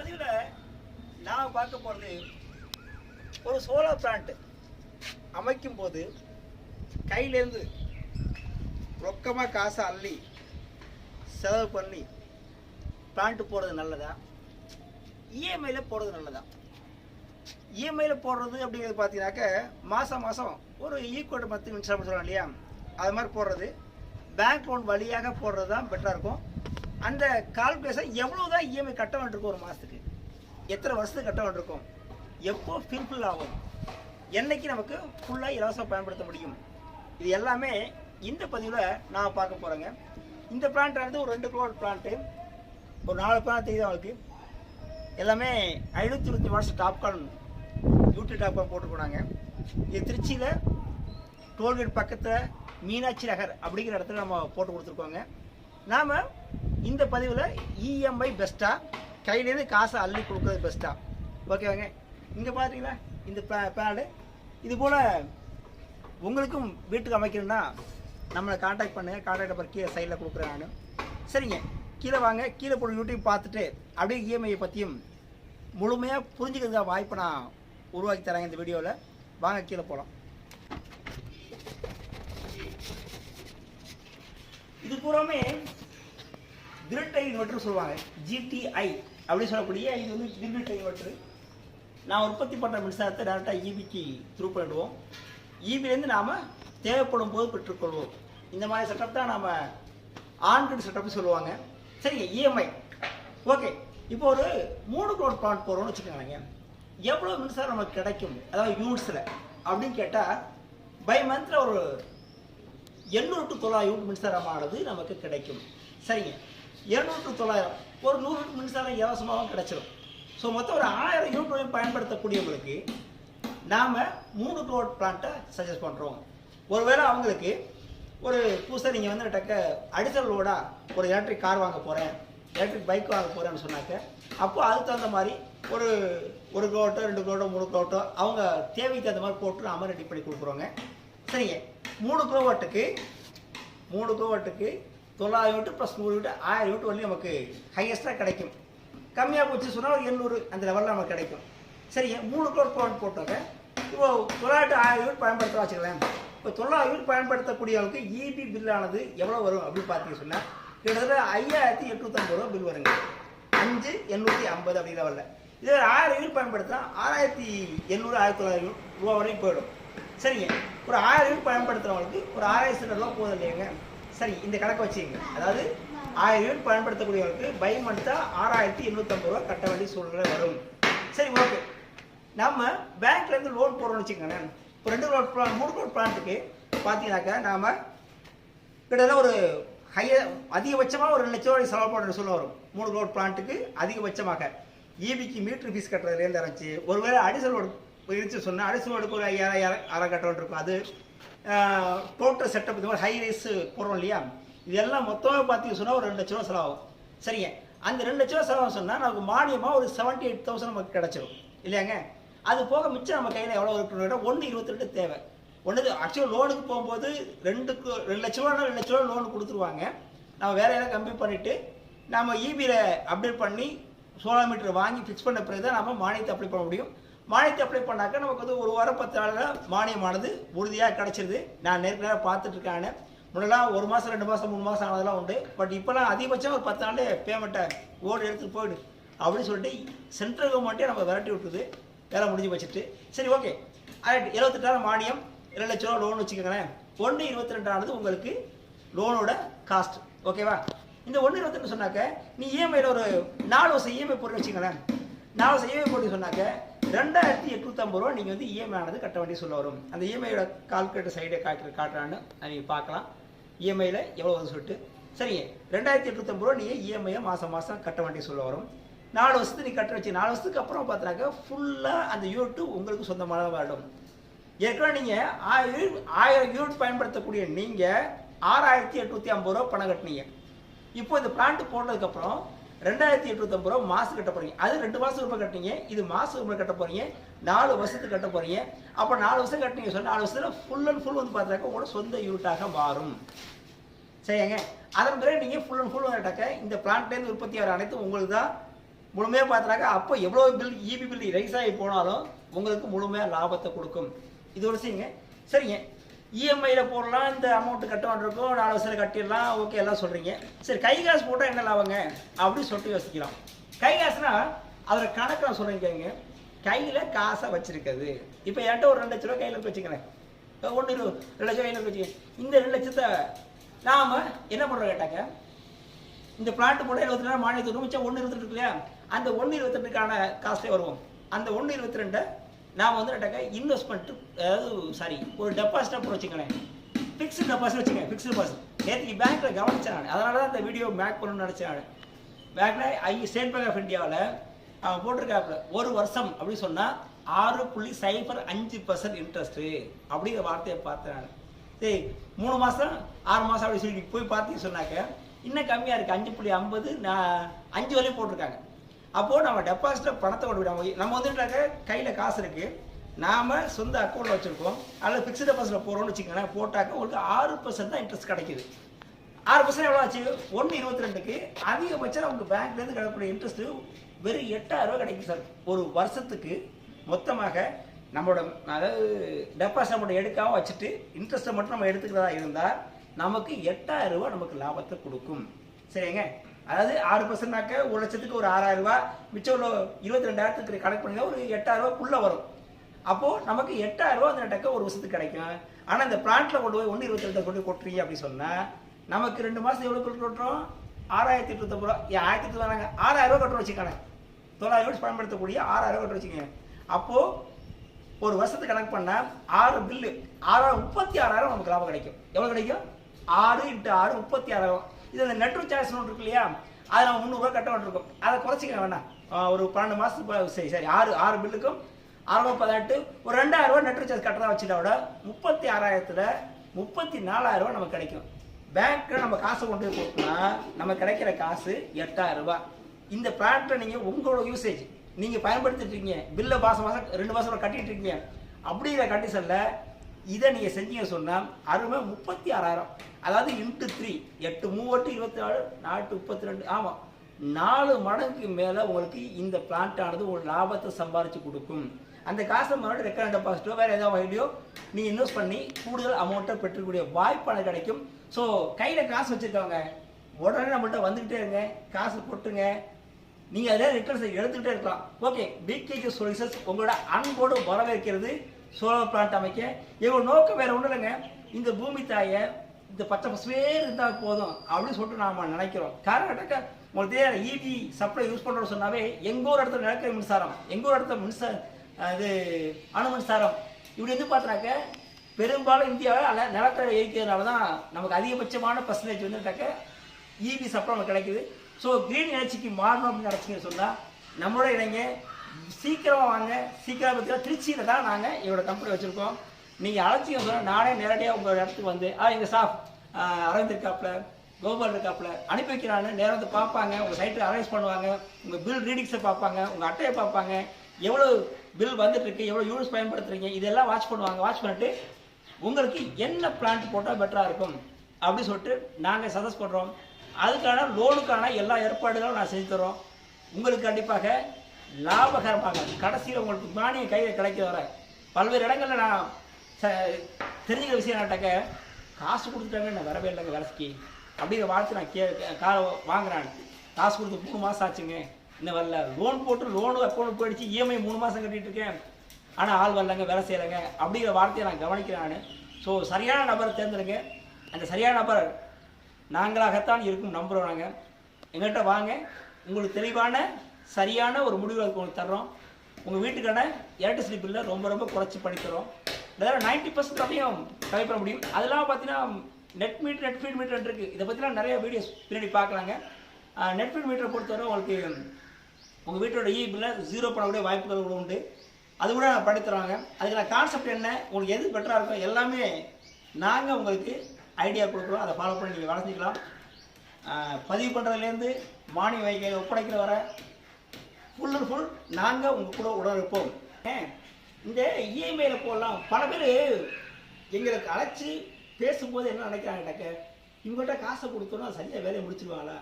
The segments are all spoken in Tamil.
பதிவில் நான் பார்க்க போகிறது ஒரு சோலார் பிளான்ட் அமைக்கும் போது கையிலேருந்து ரொக்கமாக காசை அள்ளி செலவு பண்ணி பிளான்ட் போடுறது நல்லதா? இஎம்ஐயில் போடுறது நல்லதா? இஎம்ஐயில் போடுறது அப்படிங்கிறது பார்த்தீங்கன்னாக்க மாதம் மாதம் ஒரு ஈக்குவல் மத்து மின்சாரம் சொல்லலாம் இல்லையா? அது மாதிரி போடுறது. பேங்க் லோன் வழியாக போடுறது தான் பெட்டராக இருக்கும். அந்த கால்குலேஷன் எவ்வளோ தான் இஎம்ஐ கட்ட வேண்டியிருக்கும் ஒரு மாதத்துக்கு எத்தனை வருஷத்துக்கு கட்ட வேண்டியிருக்கும் எப்போ ஃபில்ஃபில் ஆகும்? என்னைக்கு நமக்கு ஃபுல்லாக இலவசம் பயன்படுத்த முடியும்? இது எல்லாமே இந்த பதிவில் நான் பார்க்க போகிறேங்க இந்த பிளான்ட்டானது ஒரு ரெண்டு கிலோ பிளான்ட்டு ஒரு நாலு பிளான் தெரியுது அவளுக்கு எல்லாமே ஐநூற்றி இருபத்தி வருஷம் டாப்கார்ன் யூடியூப் டாப்கார்ன் போட்டுருக்கோனாங்க இது திருச்சியில் டோல்கேட் பக்கத்தில் மீனாட்சி நகர் அப்படிங்கிற இடத்துல நம்ம போட்டு கொடுத்துருக்கோங்க. நாம் இந்த பதிவில் இஎம்ஐ பெஸ்ட்டாக கையிலேருந்து காசை அள்ளி கொடுக்குறது பெஸ்ட்டா ஓகேவாங்க இங்கே பார்த்தீங்களா இந்த பே பேடு இது போல் உங்களுக்கும் வீட்டுக்கு அமைக்கணும்னா நம்மளை காண்டாக்ட் பண்ணுங்கள் காண்டாக்ட் நம்பர் கீழே சைடில் கொடுக்குறேன் நான். சரிங்க. கீழே வாங்க. கீழே போடுற யூடியூப் பார்த்துட்டு அப்படியே இஎம்ஐயை பற்றியும் முழுமையாக புரிஞ்சுக்கிறதுக்காக வாய்ப்பை நான் உருவாக்கி தரேன் இந்த வீடியோவில் வாங்க கீழே போகலாம் இது பூராமே திருட்டை இன்வெர்டர் சொல்லுவாங்க. ஜிடிஐ அப்படின்னு சொல்லக்கூடிய இது வந்து திருட்டை இன்வெர்டர் நான் உற்பத்தி பண்ணுற மின்சாரத்தை டேரெக்டாக ஈபிக்கு த்ரூ பண்ணிடுவோம். ஈபிலேருந்து நாம் தேவைப்படும் போது பெற்றுக்கொள்வோம். இந்த மாதிரி செட்டப் தான் நாம் ஆண்ட்ராய்டு செட்டப் சொல்லுவாங்க. சரிங்க இஎம்ஐ ஓகே இப்போ ஒரு மூணு க்ரோட் பிளாட் போகிறோம்னு வச்சுக்கோங்க எவ்வளோ மின்சாரம் நமக்கு கிடைக்கும்? அதாவது யூனிட்ஸில் அப்படின்னு கேட்டால் பை மந்தில் ஒரு எண்ணூறு டு தொள்ளாயிரம் யூனிட் மின்சாரமானது நமக்கு கிடைக்கும். சரிங்க. எழுநூறு தொள்ளாயிரம். ஒரு நூறு மின்சாரம் இலவசமாகவும் கிடைச்சிடும் ஸோ மொத்தம் ஒரு ஆயிரம் யூனிட் பயன்படுத்தக்கூடியவங்களுக்கு நாம் மூணு க்ரோட் பிளான்ட்டை சஜஸ்ட் பண்ணுறோம் ஒருவேளை அவங்களுக்கு ஒரு புதுசாக நீங்கள் வந்து டக்க அடிசல் லோடாக ஒரு எலக்ட்ரிக் கார் வாங்க போகிறேன் எலக்ட்ரிக் பைக் வாங்க போகிறேன்னு சொன்னாக்க அப்போது அதுக்கு தகுந்த மாதிரி ஒரு ஒரு க்ரோட்டோ ரெண்டு க்ளோட்டோ மூணு க்ளோட்டோ அவங்க தேவைக்கு தகுந்த மாதிரி போட்டு நாம ரெடி பண்ணி கொடுக்குறோங்க. சரிங்க. மூணு கிலோவாட்டுக்கு மூணு கிலோவாட்டுக்கு தொள்ளாயிரம் யூனிட் ப்ளஸ் நூறு யூனிட் ஆயிரம் யூனிட் வந்து நமக்கு ஹையஸ்ட்டாக கிடைக்கும். கம்மியாக போச்சு சொன்னால் ஒரு எண்ணூறு அந்த லெவலில் நமக்கு கிடைக்கும். சரிங்க மூணு கிலோ பாயிண்ட் போட்டாங்க இப்போ தொள்ளாயிரத்து ஆயிரம் யூனிட் பயன்படுத்த வச்சுக்கலாம் இப்போ தொள்ளாயிரம் யூனிட் பயன்படுத்தக்கூடியவங்களுக்கு இபி பில்லானது எவ்வளோ வரும் அப்படின்னு பார்த்தீங்க சொன்னால் கிட்டத்தட்ட ஐயாயிரத்தி எட்நூற்றம்பது ரூபா பில் வருங்க. அஞ்சு எண்ணூற்றி ஐம்பது அப்படிங்கிற லெவலில் இதே ஆயிரம் யூனிட் பயன்படுத்தினா ஆறாயிரத்தி எண்ணூறு ஆயிரத்தி தொள்ளாயிரம் ரூபா வரையும் போயிடும். சரிங்க ஒரு ஆயிரம் யூனிட் பயன்படுத்துகிறவங்களுக்கு ஒரு ஆறாயிரத்தி ரூபா போதும் இல்லையாங்க? சரி இந்த கணக்கை வச்சுக்கங்க. அதாவது ஆயிரம் யூனிட் பயன்படுத்தக்கூடியவங்களுக்கு பை மந்த்தாக ஆறாயிரத்தி எண்ணூற்றம்பது ரூபா கட்ட வேண்டிய சூழ்நிலை வரும். சரி ஓகே. நம்ம பேங்க்லேருந்து லோன் போடுறோம்னு வச்சுக்கோங்களேன். இப்போ ரெண்டு லோட் பிளான் மூணு லோட் பிளான்ட்டுக்கு பார்த்தீங்கன்னாக்கா நாம் கிட்டத்தட்ட ஒரு ஹையர் அதிகபட்சமாக ஒரு லட்ச லட்சம் ரூபாய் செலவு பண்ணுற சொல்ல வரும். மூணு லோட் பிளான்ட்டுக்கு அதிகபட்சமாக. ஈபிக்கு மீட்ரு ஃபீஸ் கட்டுறதுலேருந்து ஆரம்பிச்சு ஒருவேளை அடிசல் லோடு இருந்துச்சு சொன்னால் அடிசல் லோடுக்கு ஒரு ஐயாயிரம் ஆறாயிரம் கட்ட இருக்கும். அது டோட்டல் செட்டப் இந்த மாதிரி ஹை ரைஸ் போடுறோம் இல்லையா? இதெல்லாம் மொத்தமாக பார்த்தீங்க சொன்னால் ஒரு ரெண்டு லட்ச ரூபா செலவாகும். சரிங்க. அந்த ரெண்டு லட்ச ரூபா செலவாகும் சொன்னால் நமக்கு மானியமாக ஒரு செவன்ட்டி எயிட் தௌசண்ட் நமக்கு கிடச்சிரும். இல்லையாங்க? அது போக மிச்சம் நம்ம கையில் எவ்வளோ இருக்கணும் ஒன்று இருபத்தி ரெண்டு தேவை. ஒன்று ஆக்சுவலாக லோனுக்கு போகும்போது ரெண்டுக்கு ரெண்டு லட்ச ரூபா ரெண்டு லட்ச ரூபா லோன் கொடுத்துருவாங்க. நம்ம வேறு எதாவது கம்மி பண்ணிவிட்டு நம்ம இபியில் அப்டேட் பண்ணி சோலார் மீட்டர் வாங்கி ஃபிக்ஸ் பண்ண பிறகு தான் நம்ம மானியத்தை அப்ளை பண்ண முடியும். மானியத்தை அப்ளை பண்ணாக்க நமக்கு வந்து ஒரு வாரம் பத்து நாளில் மானியமானது உறுதியாக கிடச்சிருது. நான் நேர்கனவே பார்த்துட்டு இருக்கேன் முன்னெல்லாம் ஒரு மாதம் ரெண்டு மாதம் மூணு மாதம் ஆனதெல்லாம் உண்டு. பட் இப்போலாம் அதிகபட்சம் ஒரு பத்து நாள் பேமெண்ட்டை ஓடு எடுத்துகிட்டு போயிடு. அப்படின்னு சொல்லிட்டு சென்ட்ரல் கவர்மெண்ட்டே நம்ம விரட்டி விட்டுது. வேலை முடிஞ்சு வச்சுட்டு. சரி ஓகே ரைட் எழுபத்தெட்டாயிரம் மானியம் ரெண்டு லட்ச ரூபா லோன் வச்சுக்கோங்களேன். ஒன்று இருபத்தி ரெண்டானது உங்களுக்கு லோனோட காஸ்ட் ஓகேவா இந்த ஒன்று இருபத்தெண்டு சொன்னாக்க நீ இஎம்ஐயில் ஒரு நாலு வருஷம் இஎம்ஐ போட்டு வச்சுக்கோங்களேன். நாலு வருஷம் இஎம்ஐ போட்டு சொன்னாக்க ரெண்டாயிரத்தி எட்நூற்றம்பது ரூபா நீங்கள் வந்து இஎம்ஐ ஆனது கட்ட வேண்டிய சொல்ல வரும். அந்த இஎம்ஐயோட கால்குலேட்டர் சைடை காட்டு காட்டுறான்னு நீங்கள் பார்க்கலாம். இஎம்ஐயில் எவ்வளோ வந்து சொல்லிட்டு. சரிங்க. ரெண்டாயிரத்தி எட்நூத்தம்பது ரூபா நீங்கள் இஎம்ஐயை மாதம் மாதம் கட்ட வேண்டிய சொல்ல வரும். நாலு வருஷத்துக்கு நீ கட்ட வச்சு நாலு வருஷத்துக்கு அப்புறம் பார்த்தாக்க ஃபுல்லாக அந்த யூனிட் உங்களுக்கு சொந்தமான வருடம் ஏற்கனவே நீங்கள் ஆயிரம் ஆயிரம் யூனிட் பயன்படுத்தக்கூடிய நீங்கள் ஆறாயிரத்தி எட்நூற்றி ஐம்பது ரூபா பணம் கட்டினீங்க. இப்போ இந்த பிளான்ட் போட்டதுக்கப்புறம் ரெண்டாயிரத்தி எட்நூத்தம்பது ரூபா மாதம் கட்ட போகிறீங்க அது ரெண்டு மாசம் ரூபாய் கட்டினீங்க இது மாதம் ரூபாய் கட்ட போறீங்க. நாலு வருஷத்துக்கு கட்ட போகிறீங்க அப்போ நாலு வருஷம் கட்டினீங்க சொன்னால் நாலு வருஷத்தில் ஃபுல் அண்ட் ஃபுல் வந்து பார்த்தாக்க உங்களோட சொந்த யூனிட்டாக மாறும். சரிங்க? அதன் பிறகு நீங்கள் ஃபுல் அண்ட் ஃபுல் வந்துட்டாக்க இந்த பிளான்ட்லேருந்து உற்பத்தி ஆகிற அனைத்தும் உங்களுக்கு தான் முழுமையாக பார்த்தாக்க அப்போ எவ்வளோ பில் இபி பில் ரைஸ் ஆகி போனாலும் உங்களுக்கு முழுமையாக லாபத்தை கொடுக்கும். இது ஒரு விஷயங்க. சரிங்க? இஎம்ஐயில் போடலாம் இந்த அமௌண்ட் கட்ட நாலு வருஷத்தில் கட்டிடலாம் ஓகே எல்லாம் சொல்கிறீங்க சரி கை காசு போட்டால் என்ன லாபங்க? அப்படின்னு சொல்லிட்டு யோசிக்கலாம். கை காசுனா அதில் கணக்கு நான் சொல்கிறேன் கேங்க கையில் காசை வச்சிருக்கிறது. இப்போ என்கிட்ட ஒரு ரெண்டு லட்ச ரூபா கையில் வச்சுக்கிறேன் ஒன்று இரு ரெண்டு லட்சம் கையில் வச்சுக்கேன் இந்த ரெண்டு லட்சத்தை நாம் என்ன பண்ணுறோம் கேட்டாங்க? இந்த பிளாட் போட இருபத்தி ரெண்டு மானியத்துக்கு மிச்சம் ஒன்று இருபத்தி இருக்கு இல்லையா அந்த ஒன்று இருபத்தெட்டுக்கான காசுலேயே வருவோம். அந்த ஒன்று இருபத்தி ரெண்டை நாம் வந்து இன்வெஸ்ட்மெண்ட்டு அதாவது சாரி ஒரு டெபாசிட்டாக போட வச்சுக்கலேன் ஃபிக்ஸ்டு டெபாசிட் வச்சுக்கேன் ஃபிக்ஸ்டு டெபாசிட் நேற்றுக்கு பேங்க்கில் கவனிச்சேன் நான். அதனால தான் இந்த வீடியோ மேக் பண்ணணும்னு நினச்சேன் நான். பேங்க்கில் ஐ ஸ்டேட் பேங்க் ஆஃப் இந்தியாவில் அவன் போட்டிருக்காப்புல ஒரு வருஷம் அப்படின்னு சொன்னால் ஆறு புள்ளி சைபர் அஞ்சு பர்சன்ட் இன்ட்ரெஸ்ட்டு அப்படிங்கிற வார்த்தையை பார்த்தேன் நான். சரி மூணு மாதம் ஆறு மாதம் அப்படி சொல்லி போய் பார்த்தீங்க சொன்னாக்க இன்னும் கம்மியாக இருக்குது அஞ்சு புள்ளி ஐம்பது நான் அஞ்சு வரையும் போட்டிருக்காங்க. அப்போது நம்ம டெபாசிட்டில் பணத்தை கொண்டு விடாமல் நம்ம வந்துட்டாக்க கையில் காசு இருக்குது நாம் சொந்த அக்கௌண்ட்டில் வச்சுருக்கோம். அதில் ஃபிக்ஸ்டு டெபாசிட்டில் போகிறோம்னு வச்சுக்கோங்களேன் போட்டாக்க உங்களுக்கு ஆறு பர்சன்ட் தான் இன்ட்ரெஸ்ட் கிடைக்குது. ஆறு பர்சன்ட் எவ்வளோ ஆச்சு? ஒன்று இருபத்தி ரெண்டுக்கு. அதிகபட்சம் நமக்கு பேங்க்லேருந்து கிடைக்கக்கூடிய இன்ட்ரெஸ்ட்டு வெறும் எட்டாயிரம் ரூபாய் கிடைக்கும் சார். ஒரு வருஷத்துக்கு மொத்தமாக நம்மளோட அதாவது டெபாசிட் மட்டும் எடுக்காமல் வச்சுட்டு இன்ட்ரெஸ்ட்டை மட்டும் நம்ம எடுத்துக்கிறதா இருந்தால் நமக்கு எட்டாயிரம் ரூபாய் நமக்கு லாபத்தை கொடுக்கும். சரிங்க? அதாவது ஆறு பர்சன்ட்னாக்க ஒரு லட்சத்துக்கு ஒரு ஆறாயிரம் ரூபாய் மிச்சம் உள்ள இருபத்தி ரெண்டாயிரத்துக்கு கணக்கு பண்ணி ஒரு எட்டாயிரம் ரூபாய்க்குள்ளே வரும். அப்போது நமக்கு எட்டாயிரம் ரூபா அந்த டக்க ஒரு வருஷத்துக்கு கிடைக்கும். ஆனால் இந்த பிளான்ட்டில் கொண்டு போய் ஒன்று இருபத்தி ரெண்டு கொண்டு கொட்டுறீங்க அப்படின்னு சொன்னால் நமக்கு ரெண்டு மாதம் எவ்வளோ கொண்டு கொட்டுறோம்? ஆறாயிரத்தி எட்நூத்தம்பது ரூபா. ஆயிரத்தி எட்டு வராங்க ஆறாயிரம் ரூபா கட்டுறோம் வச்சுக்கானே தொள்ளாயிரம் ரூபாய் பயன்படுத்தக்கூடிய ஆறாயிரம் ரூபா கட்டுற வச்சுக்கோங்க. அப்போது ஒரு வருஷத்துக்கு கணக்கு பண்ணால் ஆறு பில்லு ஆறாயிரம் முப்பத்தி ஆறாயிரம் நமக்கு லாபம் கிடைக்கும். எவ்வளோ கிடைக்கும்? ஆறு இன்ட்டு ஆறு முப்பத்தி ஆறாயிரம். இது அந்த நெட்வொர்க் சார்ஜ் ஒன்று இருக்கு இல்லையா? அதை நம்ம முந்நூறுரூவா கட்ட வேண்டியிருக்கும். அதை குறைச்சிக்க வேணாம். ஒரு பன்னெண்டு மாதத்துக்கு சரி சரி ஆறு ஆறு பில்லுக்கும் அறுநூறு பதினெட்டு ஒரு ரெண்டாயிரம் ரூபா நெட்வொர்க் சார்ஜ் கட்டுறதா வச்சுட்டா விட முப்பத்தி ஆறாயிரத்தில் முப்பத்தி நாலாயிரம் ரூபா நமக்கு கிடைக்கும். பேங்க்கில் நம்ம காசு கொண்டு போய் கொடுத்தோம்னா நம்ம கிடைக்கிற காசு எட்டாயிரம் ரூபா இந்த பிளான்ட்டை நீங்கள் உங்களோட யூசேஜ் நீங்கள் பயன்படுத்திட்டு இருக்கீங்க. பில்லை மாதம் மாதம் ரெண்டு மாதம் கட்டிட்டு இருக்கீங்க. அப்படிங்கிற கண்டிஷனில் இதை நீங்கள் செஞ்சீங்க சொன்னால் அருமை முப்பத்தி ஆறாயிரம். அதாவது இன்ட்டு த்ரீ எட்டு மூவட்டு இருபத்தி நாலு நாட்டு முப்பத்தி ரெண்டு. ஆமாம் நாலு மடங்குக்கு மேலே உங்களுக்கு இந்த பிளான்ட்டானது ஒரு லாபத்தை சம்பாதிச்சு கொடுக்கும். அந்த காசை மறுபடியும் ரெக்கரண்ட் டெபாசிட்டோ வேறு ஏதாவது வகையிலையோ நீங்கள் இன்வெஸ்ட் பண்ணி கூடுதல் அமௌண்ட்டை பெற்றுக்கூடிய வாய்ப்பான கிடைக்கும். ஸோ கையில் காசு வச்சுருக்கவங்க உடனே நம்மள்கிட்ட வந்துக்கிட்டே இருங்க காசு போட்டுருங்க. நீங்கள் அதில் ரிட்டர்ன்ஸ் எடுத்துக்கிட்டே இருக்கலாம். ஓகே பிகேஜி சொல்யூஷன்ஸ் உங்களோட அன்போடு வரவேற்கிறது சோலார் பிளான்ட் அமைக்க எங்களோட நோக்கம் வேறு ஒன்றும் இல்லைங்க. இந்த பூமி தாயை இந்த பச்சை பசுவே இருந்தால் போதும் அப்படின்னு சொல்லிட்டு நாம் நினைக்கிறோம். காரணம் உங்களுக்கு தெரியாது இபி சப்ளை யூஸ் பண்ணுறோம் சொன்னாவே எங்கள் ஒரு இடத்துல நிலக்கரி மின்சாரம் எங்கள் ஒரு இடத்துல மின்சார இது அணு மின்சாரம் இப்படி வந்து பார்த்தாக்க பெரும்பாலும் இந்தியாவில் அல்ல நிலக்கரி இருக்கிறதுனால தான் நமக்கு அதிகபட்சமான பர்சன்டேஜ் வந்துட்டாக்க இபி சப்ளை நமக்கு கிடைக்குது. ஸோ கிரீன் எனர்ஜிக்கு மாறணும் அப்படின்னு நினச்சிங்க சொன்னால் நம்மளோட இளைஞர் சீக்கிரமாக வாங்க. சீக்கிரம் பார்த்தீங்கன்னா திருச்சியில் தான் நாங்கள் எங்களோட கம்பெனி வச்சுருக்கோம். நீங்கள் அழைச்சிங்க சொன்னால் நானே நேரடியாக உங்கள் இடத்துக்கு வந்து ஆ எங்கள் ஸ்டாஃப் அரவிந்த் இருக்காப்புல கோபால் இருக்காப்புல அனுப்பி வைக்கிறானு நேரம் வந்து பார்ப்பாங்க. உங்கள் சைட்டு அரேஞ்ச் பண்ணுவாங்க. உங்கள் பில் ரீடிங்ஸை பார்ப்பாங்க. உங்கள் அட்டையை பார்ப்பாங்க. எவ்வளோ பில் வந்துட்டுருக்கு எவ்வளோ யூனிட்ஸ் பயன்படுத்துறீங்க இதெல்லாம் வாட்ச் பண்ணுவாங்க. வாட்ச் பண்ணிட்டு உங்களுக்கு என்ன பிளான்ட் போட்டால் பெட்டராக இருக்கும்? அப்படின்னு சொல்லிட்டு நாங்கள் சஜஸ்ட் பண்ணுறோம் அதுக்கான லோனுக்கான எல்லா ஏற்பாடுகளும் நான் செஞ்சு தரோம் உங்களுக்கு கண்டிப்பாக லாபகரமாக. கடைசியில் உங்களுக்கு மானியம் கையில் கிடைக்க வர. பல்வேறு இடங்களில் நான் ச தெரிஞ்சுக்கிற விஷயம் நாட்டக்க காசு கொடுத்துட்டாங்க நான் வரவே இல்லைங்க வேலைக்கு. அப்படிங்கிற வார்த்தை நான் கே கா வாங்குறேன். காசு கொடுத்து மூணு மாதம் ஆச்சுங்க. இன்னும் வரல. லோன் போட்டு லோனு அக்கௌண்ட் போயிடுச்சு. இஎம்ஐ மூணு மாதம் கட்டிகிட்டு இருக்கேன். ஆனால் ஆள் வரலங்க வேலை செய்யலைங்க. அப்படிங்கிற வார்த்தையை நான் கவனிக்கிறேன் நான். ஸோ சரியான நபரை தேர்ந்தெடுங்க. அந்த சரியான நபர் நாங்களாகத்தான் இருக்கும் நம்புகிறோம் நாங்கள் எங்கள்கிட்ட வாங்க. உங்களுக்கு தெளிவான சரியான ஒரு முடிவு உங்களுக்கு தர்றோம். உங்கள் வீட்டுக்கான எலக்ட்ரிசிட்டி பில்லை ரொம்ப ரொம்ப குறைச்சி பண்ணித்தரோம் இதெல்லாம் நைன்ட்டி பர்சன்ட் வரையும் கம்மி பண்ண முடியும். அதெல்லாம் பார்த்தீங்கன்னா net meter net feed meter இருக்குது இதை பற்றிலாம் நிறைய வீடியோஸ் பின்னாடி பார்க்கலாங்க. நெட் ஃபீட் மீட்டரை பொறுத்தவரை உங்களுக்கு உங்கள் வீட்டோட e இ பில்லை ஜீரோ பண்ணக்கூடிய வாய்ப்புகள் கூட உண்டு. அது கூட நான் பண்ணி அதுக்கு நான் கான்செப்ட் என்ன உங்களுக்கு எது பெட்டராக இருக்கும் எல்லாமே நாங்கள் உங்களுக்கு ஐடியா கொடுக்குறோம். அதை ஃபாலோ பண்ணி நீங்கள் வளர்த்திக்கலாம். பதிவு பண்ணுறதுலேருந்து மானியம் வைக்க ஒப்படைக்கிற வர ஃபுல் அண்ட் ஃபுல் நாங்கள் உங்கள் கூட உடனிருப்போம் இந்த இஎம்ஐயில் போடலாம். பல பேர் எங்களுக்கு அழைச்சி பேசும்போது என்ன நினைக்கிறாங்கட்டாக்க இவங்கள்ட்ட காசை கொடுத்தோன்னா சரியாக வேலையை முடிச்சிருவாங்களா?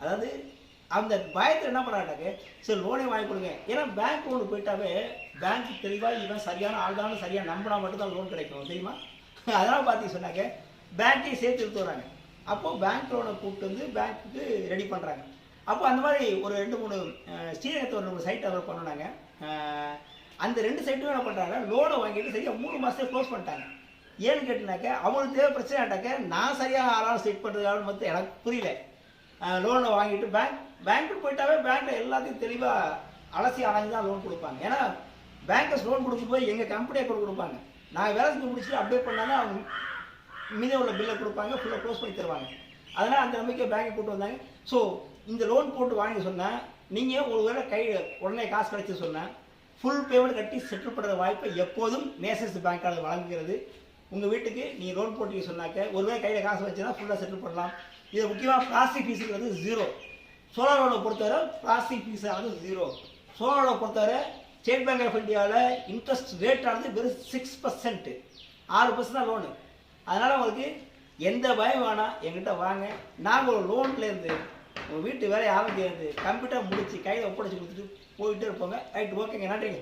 அதாவது அந்த பயத்தில் என்ன பண்ணுறாங்கட்டாக்க சரி லோனே வாங்கி கொடுங்க. ஏன்னா பேங்க் லோனு போயிட்டாவே பேங்க் தெளிவாக இவன் சரியான ஆள் தான் சரியாக நம்பினா மட்டும்தான் லோன் கிடைக்கும் தெரியுமா? அதனால் பார்த்து சொன்னாங்க பேங்க்கையும் சேர்த்து எடுத்து வராங்க அப்போது பேங்க் லோனை கூப்பிட்டு வந்து பேங்க்குக்கு ரெடி பண்ணுறாங்க அப்போ அந்த மாதிரி ஒரு ரெண்டு மூணு ஸ்ரீரங்கத்தில் ஒரு மூணு சைட் அவர் பண்ணாங்க அந்த ரெண்டு சைட்டும் என்ன பண்ணுறாங்க லோனை வாங்கிட்டு சரியாக மூணு மாதத்துல க்ளோஸ் பண்ணிட்டாங்க. ஏன்னு கேட்டினாக்க அவங்களுக்கு தேவை பிரச்சனை ஆட்டாக்க நான் சரியாக ஆளாக செட் பண்ணுறதுக்காக மட்டும் எனக்கு புரியல. லோனை வாங்கிட்டு பேங்க் பேங்க்கு போயிட்டாவே பேங்க்கில் எல்லாத்தையும் தெளிவாக அலசி அலைஞ்சு தான் லோன் கொடுப்பாங்க. ஏன்னா பேங்கர்ஸ் லோன் கொடுக்கும்போது எங்கள் கம்பெனி அக்கௌண்ட் கொடுப்பாங்க. நான் வேலை செஞ்சு முடிச்சுட்டு அப்டேட் பண்ணாலும் அவங்க மீதம் உள்ள பில்லை கொடுப்பாங்க ஃபுல்லாக க்ளோஸ் பண்ணி தருவாங்க. அதனால் அந்த நம்பிக்கை பேங்கை கூட்டு வந்தாங்க. ஸோ இந்த லோன் போட்டு வாங்கி சொன்னால் நீங்கள் ஒரு வேளை கை உடனே காசு கிடச்சி சொன்னால் ஃபுல் பேமெண்ட் கட்டி செட்டில் பண்ணுற வாய்ப்பை எப்போதும் நேசஸ் பேங்க்கானது வழங்குகிறது. உங்கள் வீட்டுக்கு நீங்கள் லோன் போட்டு சொன்னாக்க ஒருவேளை கையில் காசு வச்சுன்னா ஃபுல்லாக செட்டில் பண்ணலாம். இது முக்கியமாக பிளாஸ்டிக் ஃபீஸுங்கிறது ஜீரோ சோலார் லோனை பொறுத்தவரை பிளாஸ்டிக் ஃபீஸ் ஆனது ஜீரோ சோலார் லோனை பொறுத்தவரை ஸ்டேட் பேங்க் ஆஃப் இந்தியாவில் இன்ட்ரெஸ்ட் ரேட் ஆனது வெறும் சிக்ஸ் பர்சன்ட்டு ஆறு பர்சன்ட் தான் லோனு அதனால் உங்களுக்கு எந்த பயம் வேணாம். எங்கிட்ட வாங்க. நாங்கள் ஒரு லோன்லேருந்து உங்கள் வீட்டு வேலையை ஆரம்பிக்கிறது கம்ப்யூட்டர் முடிச்சு கையில் ஒப்படைச்சு கொடுத்துட்டு போயிட்டே இருப்பாங்க. ரைட் ஓகேங்க. நன்றிங்க.